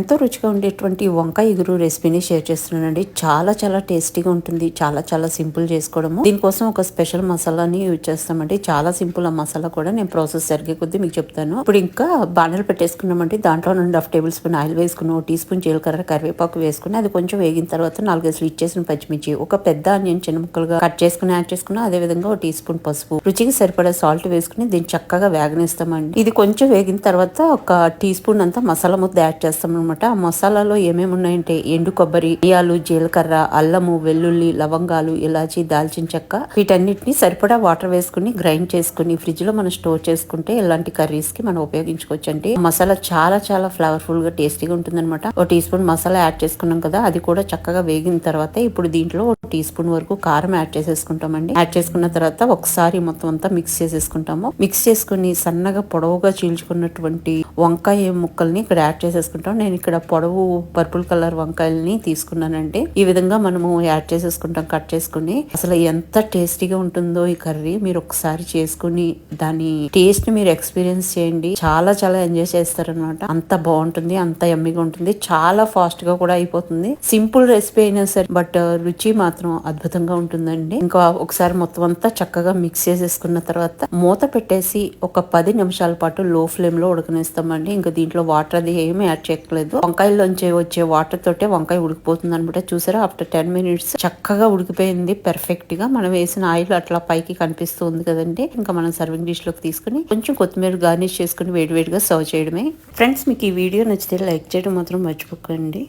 ఎంతో రుచిగా ఉండేటువంటి వంకాయ ఎగురు రెసిపీని షేర్ చేస్తున్నానండి. చాలా చాలా టేస్టీగా ఉంటుంది. చాలా చాలా సింపుల్ చేసుకోవడము. దీనికోసం ఒక స్పెషల్ మసాలాని యూజ్ చేస్తామండి. చాలా సింపుల్ ఆ మసాలా కూడా నేను ప్రాసెస్ జరిగే కొద్దీ మీకు చెప్తాను. ఇప్పుడు ఇంకా బాణలు పెట్టేసుకున్నామండి. దాంట్లో రెండు హాఫ్ టేబుల్ స్పూన్ ఆయిల్ వేసుకుని ఒక టీ స్పూన్ జీలకర్ర కరివేపాకు వేసుకుని అది కొంచెం వేగిన తర్వాత నాలుగైదు ఇచ్చేసిన పచ్చిమిర్చి ఒక పెద్ద ఆనియన్ చిన్న ముక్కలుగా కట్ చేసుకుని యాడ్ చేసుకున్నా అదే విధంగా ఒక టీ స్పూన్ పసుపు. రుచికి సరిపడా సాల్ట్ వేసుకుని దీన్ని చక్కగా వేగనిస్తామండి. ఇది కొంచెం వేగిన తర్వాత ఒక టీ స్పూన్ అంతా మసాలా ముద్ద యాడ్ చేస్తాం అనమాట ఆ మసాలాలో ఏమేమి ఉన్నాయంటే ఎండు కొబ్బరి బియ్యాలు జీలకర్ర అల్లము వెల్లుల్లి లవంగాలు ఇలాచి దాల్చిన చెక్క. వీటన్నిటిని సరిపడా వాటర్ వేసుకుని గ్రైండ్ చేసుకుని ఫ్రిడ్జ్లో మనం స్టోర్ చేసుకుంటే ఇలాంటి కర్రీస్కి మనం ఉపయోగించుకోవచ్చు అంటే మసాలా చాలా చాలా ఫ్లేవర్ఫుల్గా టేస్టీగా ఉంటుంది అనమాట ఒక టీ స్పూన్ మసాలా యాడ్ చేసుకున్నాం కదా అది కూడా చక్కగా వేగిన తర్వాత ఇప్పుడు దీంట్లో ఒక టీ స్పూన్ వరకు కారం యాడ్ చేసేసుకుంటామండి. యాడ్ చేసుకున్న తర్వాత ఒకసారి మొత్తం అంతా మిక్స్ చేసేసుకుంటాము. మిక్స్ చేసుకుని సన్నగా పొడవుగా చీల్చుకున్నటువంటి వంకాయ ముక్కల్ని ఇక్కడ యాడ్ చేసేసుకుంటాం. నేను ఇక్కడ పొడవు పర్పుల్ కలర్ వంకాయల్ని తీసుకున్నానండి ఈ విధంగా మనము యాడ్ చేసేసుకుంటాం కట్ చేసుకుని. అసలు ఎంత టేస్టీగా ఉంటుందో ఈ కర్రీ. మీరు ఒకసారి చేసుకుని దాని టేస్ట్ని మీరు ఎక్స్పీరియన్స్ చేయండి. చాలా చాలా ఎంజాయ్ చేస్తారనమాట అంత బాగుంటుంది అంత ఎమ్మిగా ఉంటుంది. చాలా ఫాస్ట్గా కూడా అయిపోతుంది. సింపుల్ రెసిపీ అయినా సరే బట్ రుచి మాత్రం అద్భుతంగా ఉంటుందండి. ఇంకా ఒకసారి మొత్తం అంతా చక్కగా మిక్స్ చేసేసుకున్న తర్వాత మూత పెట్టేసి ఒక పది నిమిషాల పాటు లో ఫ్లేమ్లో ఉడకనేస్తామండి. ఇంకా దీంట్లో వాటర్ అది ఏమి యాడ్ చేయట్లేదు వంకాయలోంచి వచ్చే వాటర్ తోటే వంకాయ ఉడికిపోతుంది అనమాట చూసారా? ఆఫ్టర్ టెన్ మినిట్స్ చక్కగా ఉడికిపోయింది. పర్ఫెక్ట్గా మనం వేసిన ఆయిల్ అట్లా పైకి కనిపిస్తుంది కదండి. ఇంకా మనం సర్వింగ్ డిష్లోకి తీసుకుని కొంచెం కొత్తిమీర గార్నిష్ చేసుకుని వేడివేడిగా సర్వ్ చేయడమే. ఫ్రెండ్స్ మీకు ఈ వీడియో నచ్చితే లైక్ చేయడం మాత్రం మర్చిపోకండి.